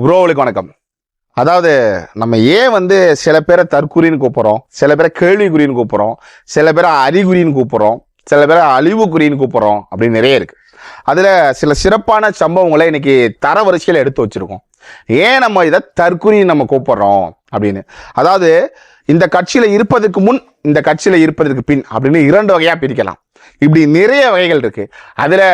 உறவுகளுக்கு வணக்கம். அதாவது நம்ம ஏன் வந்து சில பேரை தற்குறின்னு கூப்பிட்றோம்? சில பேரை கேள்விக்குறின்னு கூப்பிட்றோம்? சில பேரை அறிகுறின்னு கூப்பிட்றோம்? சில பேரை அழிவுக்குறின்னு கூப்பிட்றோம்? அப்படின்னு நிறைய இருக்குது அதில் சில சிறப்பான சம்பவங்களை இன்னைக்கு தரவரிசையில் எடுத்து வச்சுருக்கோம். ஏன் நம்ம இதை தற்குறின்னு நம்ம கூப்பிட்றோம்? அப்படின்னு. அதாவது இந்த கட்சியில் இருப்பதற்கு முன் இந்த கட்சியில் இருப்பதற்கு பின் அப்படின்னு இரண்டு வகையாக பிரிக்கலாம். இப்படி நிறைய வகைகள் இருக்குது அதில்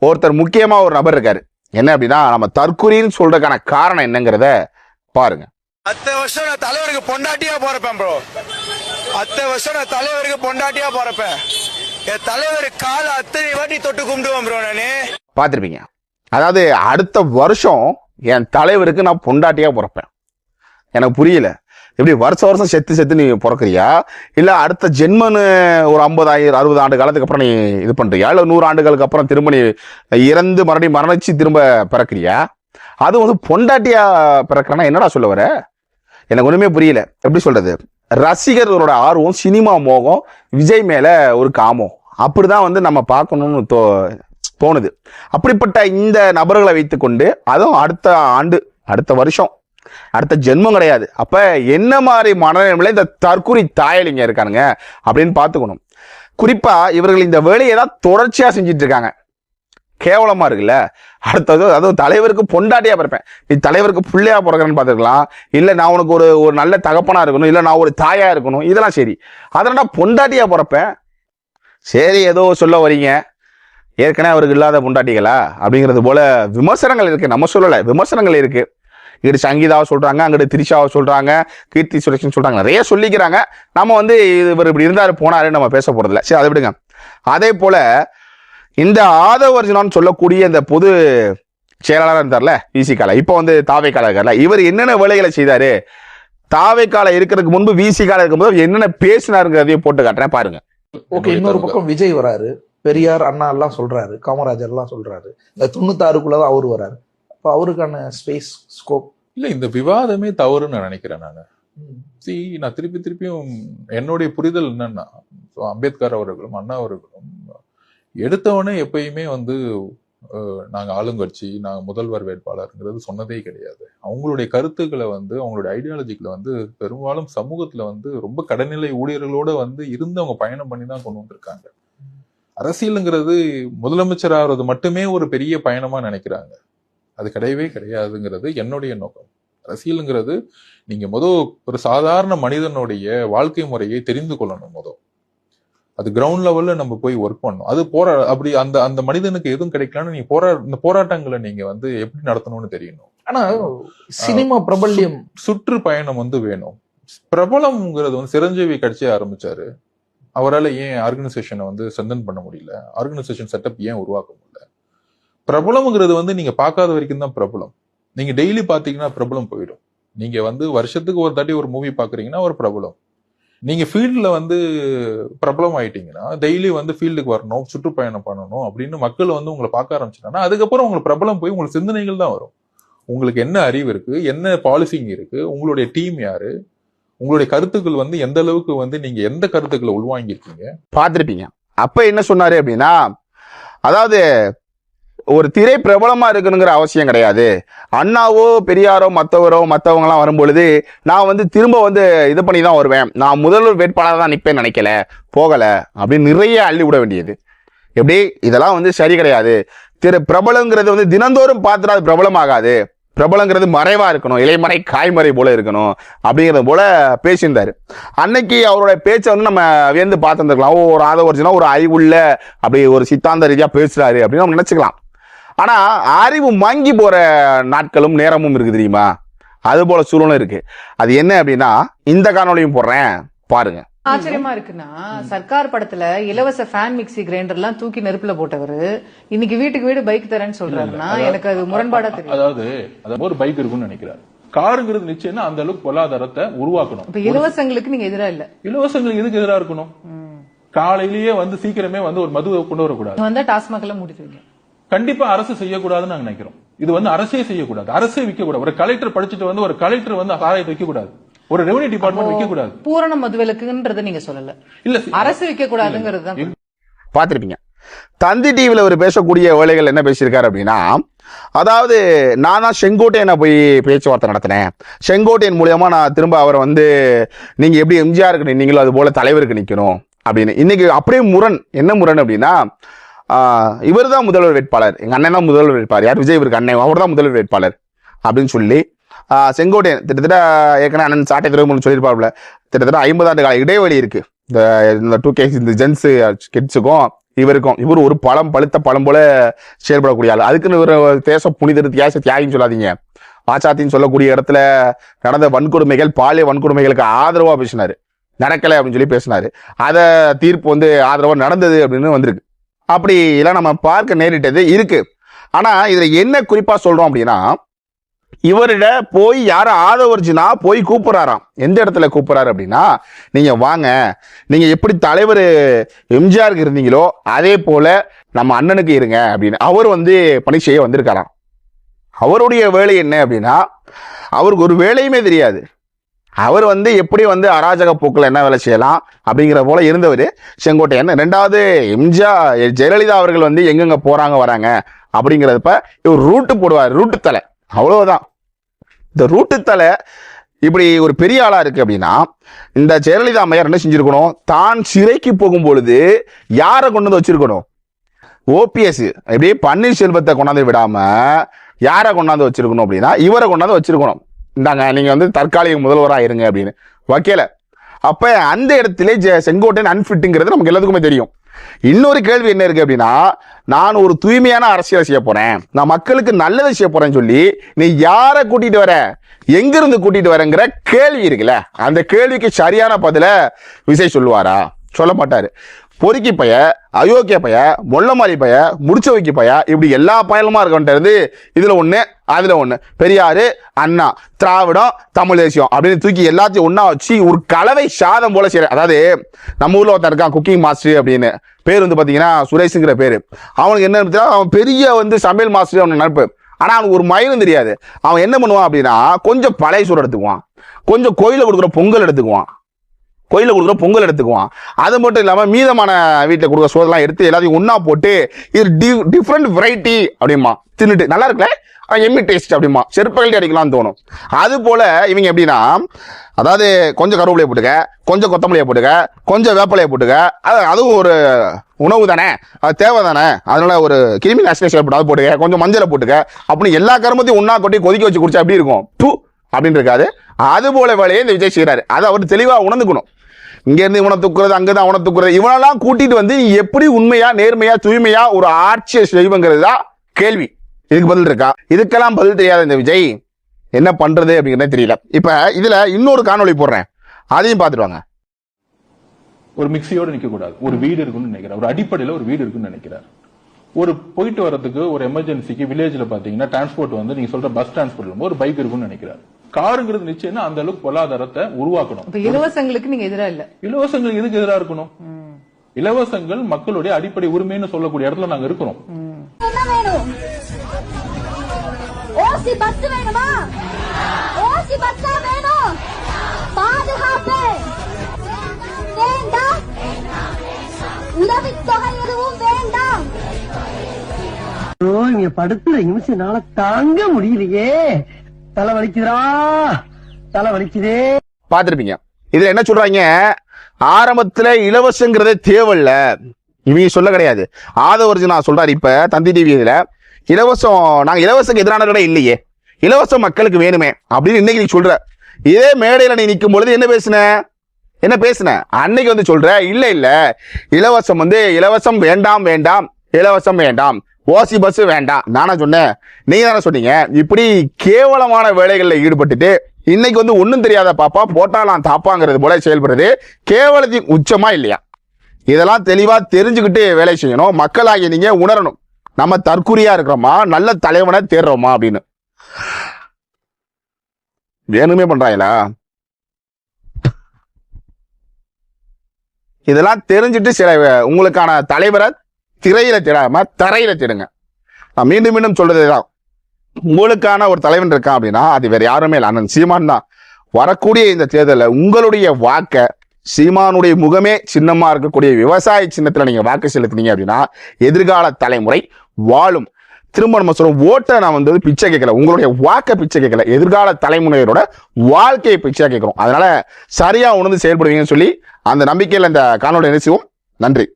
ஒருத்தர் முக்கியமாக ஒரு நபர் இருக்கார். என்ன அப்படின்னா நம்ம தற்குறின்னு சொல்றதுக்கான காரணம் என்னங்கிறத பாருங்க. அத்தனை வருஷம் நான் தலைவருக்கு பொண்டாட்டியா போறப்பேன் ப்ரோ அத்தனை வருஷம் நான் தலைவருக்கு பொண்டாட்டியா போறப்பேன். என் தலைவர் கால அத்தனை வாட்டி தொட்டு கும்பிடுவேன் ப்ரோ நானு. பார்த்துருப்பீங்க. அதாவது அடுத்த வருஷம் என் தலைவருக்கு நான் பொண்டாட்டியா பிறப்பேன். எனக்கு புரியல. எப்படி வருஷம் வருஷம் செத்து செத்து நீ பிறக்கிறியா? இல்லை அடுத்த ஜென்மன்னு ஒரு ஐம்பதாயிரம் அறுபது ஆண்டு காலத்துக்கு அப்புறம் நீ இது பண்ணுறியா இல்லை நூறு ஆண்டுகளுக்கு அப்புறம் திரும்ப நீ இறந்து மறுபடியும் மரணிச்சு திரும்ப பிறக்கிறியா? அது வந்து பொண்டாட்டியா பிறக்கிறனா என்னடா சொல்ல வர? எனக்கு ஒன்றுமே புரியல. எப்படி சொல்றது? ரசிகர்களோட ஆர்வம் சினிமா மோகம் விஜய் மேல ஒரு காமம். அப்படிதான் வந்து நம்ம பார்க்கணும்னு தோ தோணுது. அப்படிப்பட்ட இந்த நபர்களை வைத்துக்கொண்டு அதுவும் அடுத்த ஆண்டு அடுத்த வருஷம் அடுத்த ஜென்மம் கிடையாது. அப்ப என்ன மாதிரி மனநிலைமையில இந்த தற்குறி தாயலிங்க இருக்கானுங்க அப்படின்னு பார்த்துக்கணும். குறிப்பா இவர்கள் இந்த வேலையை தான் தொடர்ச்சியா செஞ்சுட்டு இருக்காங்க. கேவலமா இருக்குல்ல? அடுத்தது அதுவும் தலைவருக்கு பொண்டாட்டியா பிறப்பேன். நீ தலைவருக்கு பிள்ளையா பிறக்கிறேன்னு பார்த்துருக்கலாம். இல்ல நான் உனக்கு ஒரு ஒரு நல்ல தகப்பனா இருக்கணும். இல்ல நான் ஒரு தாயா இருக்கணும். இதெல்லாம் சரி. அதனால பொண்டாட்டியா பிறப்பேன். சரி ஏதோ சொல்ல வரீங்க. ஏற்கனவே அவருக்கு இல்லாத பொண்டாட்டிகளா? அப்படிங்கிறது போல விமர்சனங்கள் இருக்கு. நம்ம சொல்லலை. விமர்சனங்கள் இருக்குது இங்கிட்டு சங்கீதாவை சொல்றாங்க அங்கிட்டு திரிஷாவை சொல்றாங்க கீர்த்தி சுரேஷன் சொல்றாங்க. நிறைய சொல்லிக்கிறாங்க. நம்ம வந்து இவர் இப்படி இருந்தாரு போனாரு நம்ம பேச போறதில்ல சரி அதை விடுங்க. அதே போல இந்த ஆதவர்ஜனான்னு சொல்லக்கூடிய இந்த பொது செயலாளர் இருந்தார்ல விசி கால இப்போ வந்து தாவை கால இருக்கார்ல. இவர் என்னென்ன வேலைகளை செய்தாரு? தாவை கால இருக்கிறதுக்கு முன்பு விசி கால இருக்கும்போது என்னென்ன பேசினாருங்கிறதையும் போட்டு காட்டுறேன் பாருங்க. ஓகே இன்னொரு பக்கம் விஜய் வராரு. பெரியார் அண்ணா எல்லாம் சொல்றாரு. காமராஜர் எல்லாம் சொல்றாரு. இந்த தொண்ணூத்தாறுக்குள்ளதான் அவரு வராரு. அப்ப அவருக்கான ஸ்பேஸ் ஸ்கோப் இல்ல இந்த விவாதமே தவறுன்னு நான் நினைக்கிறேன் நான். சி நான் திருப்பி திருப்பியும் என்னுடைய புரிதல் என்னன்னா so அம்பேத்கர் அவர்களும் அண்ணா அவர்களும் எடுத்தவொடனே எப்பயுமே வந்து அஹ், நாங்க ஆளுங்கட்சி நாங்க முதல்வர் வேட்பாளர்ங்கிறது சொன்னதே கிடையாது. அவங்களுடைய கருத்துக்களை வந்து அவங்களுடைய ஐடியாலஜிக்களை வந்து பெரும்பாலும் சமூகத்துல வந்து ரொம்ப கடைநிலை ஊழியர்களோட வந்து இருந்து அவங்க பயணம் பண்ணி தான் கொண்டு வந்திருக்காங்க. அரசியலுங்கிறது முதலமைச்சர் ஆகிறது மட்டுமே ஒரு பெரிய பயணமா நினைக்கிறாங்க. அது கிடையவே கிடையாதுங்கிறது என்னுடைய நோக்கம். அரசியலுங்கிறது நீங்க முத ஒரு சாதாரண மனிதனுடைய வாழ்க்கை முறையை தெரிந்து கொள்ளணும் முத. அது கிரவுண்ட் லெவல்ல நம்ம போய் ஒர்க் பண்ணணும். அது போரா அப்படி அந்த அந்த மனிதனுக்கு எதுவும் கிடைக்கலன்னு நீங்க போரா இந்த போராட்டங்களை நீங்க வந்து எப்படி நடத்தணும்னு தெரியணும். ஆனா சினிமா பிரபல்யம். சுற்று பயணம் வந்து வேணும். பிரபலம்ங்கிறது வந்து சிரஞ்சீவி கட்சியை ஆரம்பிச்சாரு. அவரால் ஏன் ஆர்கனைசேஷனை வந்து ஸ்ட்ரென்தன் பண்ண முடியல? ஆர்கனைசேஷன் செட்டப் ஏன் உருவாக்க முடியல? பிரபலம்ங்கிறது வந்து நீங்க பார்க்காத வரைக்கும் தான் பிரபலம். நீங்க டெய்லி பாத்தீங்கன்னா பிரபலம் போயிடும். நீங்க வந்து வருஷத்துக்கு ஒரு தாட்டி ஒரு மூவி பாக்குறீங்கன்னா ஒரு பிரபலம். நீங்க ஃபீல்டில் வந்து பிரபலம் ஆயிட்டீங்கன்னா டெய்லி வந்து ஃபீல்டுக்கு வரணும் சுற்றுப்பயணம் பண்ணணும் அப்படின்னு மக்கள் வந்து உங்களை பார்க்க ஆரம்பிச்சிட்டாங்கன்னா அதுக்கப்புறம் உங்களுக்கு பிரபலம் போய் உங்களுக்கு சிந்தனைகள் தான் வரும். உங்களுக்கு என்ன அறிவு இருக்கு? என்ன பாலிசிங் இருக்கு? உங்களுடைய டீம் யாரு? உங்களுடைய கருத்துக்கள் வந்து எந்த அளவுக்கு வந்து நீங்க எந்த கருத்துக்களை உள்வாங்கியிருக்கீங்க? பார்த்துருப்பீங்க. அப்ப என்ன சொன்னாரு அப்படின்னா அதாவது ஒரு திரை பிரபலமாக இருக்கணுங்கிற அவசியம் கிடையாது. அண்ணாவோ பெரியாரோ மற்றவரோ மற்றவங்களாம் வரும்பொழுது நான் வந்து திரும்ப வந்து இது பண்ணி தான் வருவேன். நான் முதல்வர் வேட்பாளர் தான் நிற்பேன் நினைக்கல. போகலை. அப்படின்னு நிறைய அள்ளி விட வேண்டியது. எப்படி? இதெல்லாம் வந்து சரி கிடையாது. திரு பிரபலங்கிறது வந்து தினந்தோறும் பார்த்துட்டு அது பிரபலமாகாது. பிரபலங்கிறது மறைவாக இருக்கணும். இலைமறை காய்மறை போல இருக்கணும். அப்படிங்கிறது போல பேசியிருந்தார். அன்னைக்கு அவரோட பேச்சை வந்து நம்ம வியந்து பார்த்துருந்துருக்கலாம். ஓ ஒரு ஆதவர்ஜனா ஒரு அறிவுள்ள அப்படி ஒரு சித்தாந்த ரீதியாக பேசுறாரு அப்படின்னு நம்ம நினச்சிக்கலாம். ஆனா அறிவு மங்கி போற நாட்களும் நேரமும் இருக்கு தெரியுமா? அது போல சூழலும் இருக்கு. அது என்ன அப்படின்னா இந்த காணொளியும் போடுறேன். பாருங்க. ஆச்சரியமா இருக்குன்னா சர்க்கார் படத்துல இலவச ஃபேன் மிக்ஸி கிரைண்டர் எல்லாம் தூக்கி நெருப்புல போட்டவரு இன்னைக்கு வீட்டுக்கு வீடு பைக் தரேன்னு சொல்றாருன்னா எனக்கு அது முரண்பாடா தெரியும் அதாவது அதாவது ஒரு பைக் இருக்குன்னு நினைக்கிறாரு. காருங்கிறது நிச்சயம்னா அந்த அளவுக்கு பொருளாதாரத்தை உருவாக்கணும். இப்ப இலவசங்களுக்கு நீங்க எதிரா இல்ல. இலவசங்கள் எதுக்கு எதிராக இருக்கணும்? காலையிலேயே வந்து சீக்கிரமே வந்து ஒரு மதுவை கொண்டு வரக்கூடாது. வந்தா டாஸ்மாக் மூடிடுவீங்க கண்டிப்பா அரசு செய்யக்கூடாதுன்னு நாங்க நினைக்கிறோம். இது வந்து அரசே செய்யக்கூடாது. அரசே விற்க கூடாது ஒரு கலெக்டர் படிச்சுட்டு வந்து ஒரு கலெக்டர் வந்து சாராயத்தை வைக்க கூடாது ஒரு ரெவன்யூ டிபார்ட்மெண்ட் வைக்க கூடாது பூரண மதுவிலக்குன்றத நீங்க சொல்லல. இல்ல அரசு வைக்க கூடாதுங்கிறது தான் பார்த்துருப்பீங்க. தந்தி டிவியில் அவர் பேசக்கூடிய வேலைகள் என்ன பேசியிருக்காரு அப்படின்னா அதாவது நான் தான் செங்கோட்டையனை போய் பேச்சுவார்த்தை நடத்தினேன். செங்கோட்டையன் மூலியமா நான் திரும்ப அவரை வந்து நீங்க எப்படி எம்ஜிஆருக்கு நின்னீங்களோ அது போல தலைவருக்கு நிக்கணும் அப்படின்னு. இன்னைக்கு அப்படியே முரண். என்ன முரண் அப்படின்னா இவர் தான் முதல்வர் வேட்பாளர். எங்கள் அண்ணன் தான் முதல்வர் வேட்பாளர். யார் விஜய் இவருக்கு அண்ணன். அவர் தான் முதல்வர் வேட்பாளர். அப்படின்னு சொல்லி செங்கோட்டையன் திட்டத்தட்ட ஏற்கனவே அண்ணன் சாட்டை துறைமுகம் சொல்லியிருப்பாப்ல கிட்டத்தட்ட ஐம்பது ஆண்டு கால இடைவெளி இருக்கு. இந்த இந்த டூ கேஸ் இந்த ஜென்ஸு கிட்ஸுக்கும் இவருக்கும். இவர் ஒரு பழம் பழுத்த பழம் போல செயல்படக்கூடிய ஆள். அதுக்குன்னு இவர் தேச புனிதர் தியாச தியாகின்னு சொல்லாதீங்க. ஆச்சாத்தின்னு சொல்லக்கூடிய இடத்துல நடந்த வன்கொடுமைகள் பாலிய வன்கொடுமைகளுக்கு ஆதரவாக பேசினார். நடக்கலை அப்படின்னு சொல்லி பேசினார். அதை தீர்ப்பு வந்து ஆதரவாக நடந்தது அப்படின்னு வந்திருக்கு. அப்படி எல்லாம் நம்ம பார்க்க நேரிட்டது இருக்கு. ஆனா இதுல என்ன குறிப்பா சொல்றோம் அப்படின்னா இவரிட போய் யாரும் ஆதவரிச்சுனா போய் கூப்பிடுறாராம். எந்த இடத்துல கூப்பிடுறாரு அப்படின்னா நீங்க வாங்க நீங்க எப்படி தலைவர் எம்ஜிஆருக்கு இருந்தீங்களோ அதே போல நம்ம அண்ணனுக்கு இருங்க அப்படின்னு. அவர் வந்து பணி செய்ய வந்திருக்காராம். அவருடைய வேலை என்ன அப்படின்னா அவருக்கு ஒரு வேலையுமே தெரியாது. அவர் வந்து எப்படி வந்து அராஜக போக்கில் என்ன வேலை செய்யலாம் அப்படிங்கிற போல இருந்தவர் செங்கோட்டையன். ரெண்டாவது எம்ஜிஆர் ஜெயலலிதா அவர்கள் வந்து எங்கெங்க போறாங்க வராங்க அப்படிங்கிறதப்ப இவர் ரூட்டு போடுவார் ரூட்டு தலை. அவ்வளவுதான். இந்த ரூட்டு தலை இப்படி ஒரு பெரிய ஆளா இருக்கு அப்படின்னா இந்த ஜெயலலிதா அம்மையார் என்ன செஞ்சிருக்கணும்? தான் சிறைக்கு போகும் பொழுது யாரை கொண்டு வந்து வச்சிருக்கணும்? ஓபிஎஸ் இப்படியே பன்னீர்செல்வத்தை கொண்டாந்து விடாம யாரை கொண்டாந்து வச்சிருக்கணும் அப்படின்னா இவரை கொண்டாந்து வச்சிருக்கணும். இந்தாங்க நீங்கள் வந்து தற்காலிக முதல்வராக இருங்க அப்படின்னு. வைக்கல அப்போ அந்த இடத்துல ஜெ- செங்கோட்டையன் அன்ஃபிட்டுங்கிறது நமக்கு எல்லாத்துக்குமே தெரியும். இன்னொரு கேள்வி என்ன இருக்கு அப்படின்னா நான் ஒரு தூய்மையான அரசியல் செய்ய போறேன். நான் மக்களுக்கு நல்லதை செய்ய போறேன்னு சொல்லி நீ யாரை கூட்டிட்டு வர? எங்கிருந்து கூட்டிட்டு வரங்கிற கேள்வி இருக்குல்ல? அந்த கேள்விக்கு சரியான பதில விஜய் சொல்லுவாரா? சொல்ல மாட்டாரு பொறுக்கி பைய அயோக்கிய பைய மொள்ளமாரி பைய முடிச்ச வைக்க பைய இப்படி எல்லா பயலுமா இருக்கன்றது இதுல ஒண்ணு அதுல ஒண்ணு. பெரியாரு அண்ணா திராவிடம் தமிழ் தேசியம் அப்படின்னு தூக்கி எல்லாத்தையும் ஒன்றா வச்சு ஒரு கலவை சாதம் போல செய்யற அதாவது நம்ம ஊர்ல ஒருத்தன் இருக்கான் குக்கிங் மாஸ்டர் அப்படின்னு. பேர் வந்து பாத்தீங்கன்னா சுரேஷுங்கிற பேரு. அவனுக்கு என்ன அவன் பெரிய வந்து சமையல் மாஸ்டர் அவன் நினைப்பு. ஆனா அவனுக்கு ஒரு மயிலும் தெரியாது. அவன் என்ன பண்ணுவான் அப்படின்னா கொஞ்சம் பழைய சூடு எடுத்துக்குவான். கொஞ்சம் கோயில கொடுக்குற பொங்கல் எடுத்துக்குவான். கோயிலில் கொடுக்குற பொங்கல் எடுத்துக்குவான். அது மட்டும் இல்லாமல் மீதமான வீட்டில் கொடுக்குற சோதெல்லாம் எடுத்து எல்லாத்தையும் ஒன்றா போட்டு இது டி டிஃப்ரெண்ட் வெரைட்டி அப்படிமா தின்னுட்டு நல்லா இருக்குல்ல? எம்மி டேஸ்ட் அப்படிமா செருப்பகல்ட்டி அடிக்கலாம்னு தோணும். அது போல் இவங்க எப்படின்னா அதாவது கொஞ்சம் கருவேப்பிலையை போட்டுக்க கொஞ்சம் கொத்தமல்லியை போட்டுக்க கொஞ்சம் வேப்பிலையை போட்டுக்க. அது அதுவும் ஒரு உணவு தானே? அது தேவை தானே அதனால ஒரு கிருமி நாசினி செயல்படும் அதை போட்டுக்க கொஞ்சம் மஞ்சளை போட்டுக்க. அப்படின்னு எல்லா கருமத்தையும் ஒன்றா கொட்டி கொதிக்க வச்சு குடிச்சா எப்படி இருக்கும்? டூ அப்படின்னு இருக்காது. அது போல வேலையை இந்த விஜய் செய்கிறாரு அதை அவர் தெளிவாக உணர்ந்துக்கணும். இங்கேருந்து இவனை தூக்குறது அங்கதான் அவனை துக்குறது. இவனெல்லாம் கூட்டிட்டு வந்து நீ எப்படி உண்மையா நேர்மையா தூய்மையா ஒரு ஆட்சியை செய்வங்கிறது தான் கேள்வி. இதுக்கு பதில் இருக்கா? இதுக்கெல்லாம் பதில் தெரியாத இந்த விஜய் என்ன பண்றது அப்படிங்கிறதே தெரியல. இப்போ இதுல இன்னொரு காணொலி போடுறேன். அதையும் பார்த்துட்டு வாங்க. ஒரு மிக்சியோடு நிற்கக்கூடாது கூடாது ஒரு வீடு இருக்குன்னு நினைக்கிறார். ஒரு அடிப்படையில் ஒரு வீடு இருக்குன்னு நினைக்கிறார். ஒரு போயிட்டு வரதுக்கு ஒரு எமர்ஜென்சிக்கு வில்லேஜில் பார்த்தீங்கன்னா டிரான்ஸ்போர்ட் வந்து நீங்கள் சொல்கிற பஸ் டிரான்ஸ்போர்ட் ஒரு பைக் இருக்குன்னு நினைக்கிறார். காருங்கிறது நிச்சயம் அந்த அளவுக்கு பொருளாதாரத்தை உருவாக்கணும். இலவசங்களுக்கு நீங்க எதிரா இல்ல? இலவசங்கள் எதுக்கு எதிரா இருக்கணும்? இலவசங்கள் மக்களுடைய அடிப்படை உரிமைன்னு சொல்லக்கூடிய இடத்துல நாங்க இருக்கிறோம். இங்க படுத்துற நிமிஷம்னால தாங்க முடியலையே. தலை வலிக்குதுடா தலை வலிக்குதே பார்த்துருப்பீங்க. இதுல என்ன சொல்றாங்க? ஆரம்பத்துல இலவசங்கிறதே தேவையில்ல. இவங்க சொல்ல கிடையாது. ஆதவர்ஜுனா சொல்றாரு இப்ப தந்தி டிவி இதுல இலவசம் நாங்க இலவசம் எதிரானவர்களே இல்லையே. இலவசம் மக்களுக்கு வேணுமே அப்படின்னு இன்னைக்கு நீ சொல்ற. இதே மேடையில நீ நிற்கும் பொழுது என்ன பேசுன? என்ன பேசுன? அன்னைக்கு வந்து சொல்ற இல்ல இல்ல. இலவசம் வந்து இலவசம் வேண்டாம் வேண்டாம். இலவசம் வேண்டாம். ஓசி பஸ் வேண்டாம் நானா சொன்னேன். நீங்க தானே சொன்னீங்க. இப்படி கேவலமான வேலைகளில் ஈடுபட்டுட்டு இன்னைக்கு வந்து ஒன்றும் தெரியாத பாப்பா போட்டாலாம் தாப்பாங்கிறது போல செயல்படுறது கேவலத்தின் உச்சமா இல்லையா? இதெல்லாம் தெளிவா தெரிஞ்சுக்கிட்டு வேலை செய்யணும். மக்களாகிய நீங்க உணரணும். நம்ம தற்குறியா இருக்கிறோமா? நல்ல தலைவனை தேடுறோமா அப்படின்னு. வேணுமே பண்றாங்களா? இதெல்லாம் தெரிஞ்சுட்டு சில உங்களுக்கான தலைவரை திரையில தேடாம தரையில தேடுங்க. நான் மீண்டும் மீண்டும் சொல்றதுதான் உங்களுக்கான ஒரு தலைவன் இருக்கான் அப்படின்னா அது வேற யாருமே இல்லை. அண்ணன் சீமான் தான். வரக்கூடிய இந்த தேர்தலில் உங்களுடைய வாக்கை சீமானுடைய முகமே சின்னமா இருக்கக்கூடிய விவசாய சின்னத்துல நீங்க வாக்கு செலுத்தினீங்க அப்படின்னா எதிர்கால தலைமுறை வாழும். திரும்ப நம்ம சொல்றோம் ஓட்டை நான் வந்து பிச்சை கேட்கல. உங்களுடைய வாக்க பிச்சை கேட்கல. எதிர்கால தலைமுறையோட வாழ்க்கையை பிச்சை கேட்கிறோம். அதனால சரியா உணர்ந்து செயல்படுவீங்கன்னு சொல்லி அந்த நம்பிக்கையில் இந்த காணொலி நினைச்சுவோம் நன்றி.